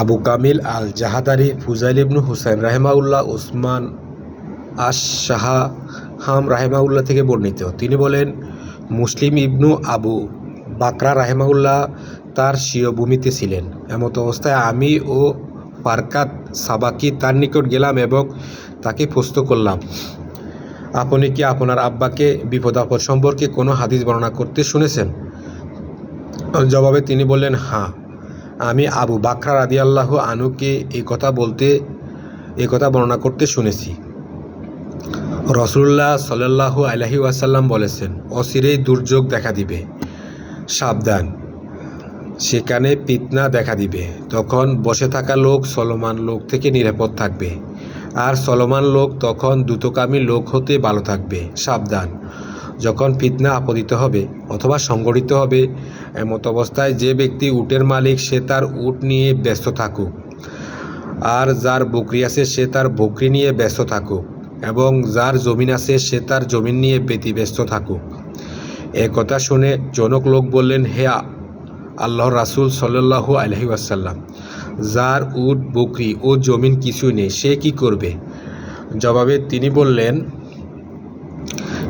আবু কামিল আল জাহাদারি ফুজাইল ইবনু হুসাইন রাহেমাউল্লাহ উসমান আশ শাহা হাম রাহেমাউল্লাহ থেকে বর্ণিত। তিনি বলেন, মুসলিম ইবনু আবু বাকরা রাহেমাউল্লাহ তার স্বীয় ভূমিতে ছিলেন। এমত অবস্থায় আমি ও ফারকাত সাবাকি তার নিকট গেলাম এবং তাকে প্রশ্ন করলাম, আপনি কি আপনার আব্বাকে বিপদ আপদ সম্পর্কে কোনো হাদিস বর্ণনা করতে শুনেছেন? জবাবে তিনি বললেন হ্যাঁ। আমি আবু বাকরা রাদি আল্লাহ আনুকে এই কথা বলতে এই কথা বর্ণনা করতে শুনেছি। রসুল্লাহ সাল্লাহ আলহি ওয়াসাল্লাম বলেছেন অচিরেই দুর্যোগ দেখা দিবে, সাবধান, সেখানে পিতনা দেখা দিবে। তখন বসে থাকা লোক চলমান লোক থেকে নিরাপদ থাকবে, আর চলমান লোক তখন দ্রুতকামী লোক হতে ভালো থাকবে, সাবধান। যখন ফিতনা আপদিত হবে অথবা সংগঠিত হবে, এমত অবস্থায় যে ব্যক্তি উটের মালিক, সে তার উট নিয়ে ব্যস্ত থাকুক। আর যার বকরি আছে, সে তার বকরি নিয়ে ব্যস্ত থাকুক। এবং যার জমিন আছে, সে তার জমিন নিয়ে ব্যতিব্যস্ত থাকুক। এ কথা শুনে জনক লোক বললেন, হে আল্লাহ রাসুল সাল্লাহ আলহি আসাল্লাম যার উট, বকরি ও জমিন কিছুই নেই, সে কি করবে? জবাবে তিনি বললেন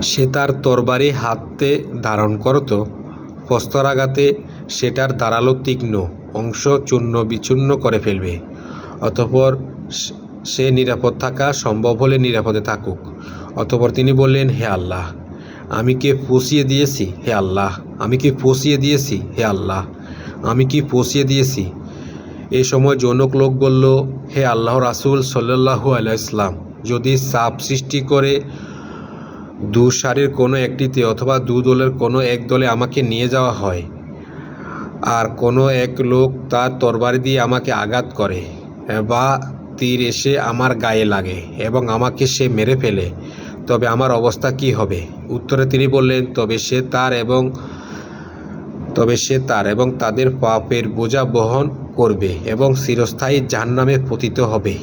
সে তার তরবারি হাতে ধারণ করত। প্রস্তরাঘাতে সেটার ধারালো তীক্ষ্ণ অংশ চূর্ণ বিচূর্ণ করে ফেলবে। অতঃপর সে নিরাপদ থাকা সম্ভব হলে নিরাপদে থাকুক। অতপর তিনি বললেন, হে আল্লাহ, আমি কি পৌঁছিয়ে দিয়েছি? হে আল্লাহ, আমি কি পৌঁছিয়ে দিয়েছি? হে আল্লাহ, আমি কি পৌঁছিয়ে দিয়েছি? এ সময় জনক লোক বলল, হে আল্লাহ রাসুল সাল্লাহু আলাইসলাম যদি চাপ সৃষ্টি করে দু সারির কোনো একটিতে অথবা দু দলের কোনো এক দলে আমাকে নিয়ে যাওয়া হয়। আর কোনো এক লোক তার তরবারি দিয়ে আমাকে আঘাত করে বা তীর এসে আমার গায়ে লাগে এবং আমাকে সে মেরে ফেলে। তবে আমার অবস্থা কি হবে? উত্তরে তিনি বললেন, তবে সে তার এবং তবে সে তার এবং তাদের পাপের বোঝা বহন করবে এবং চিরস্থায়ী জাহান্নামে পতিত হবে।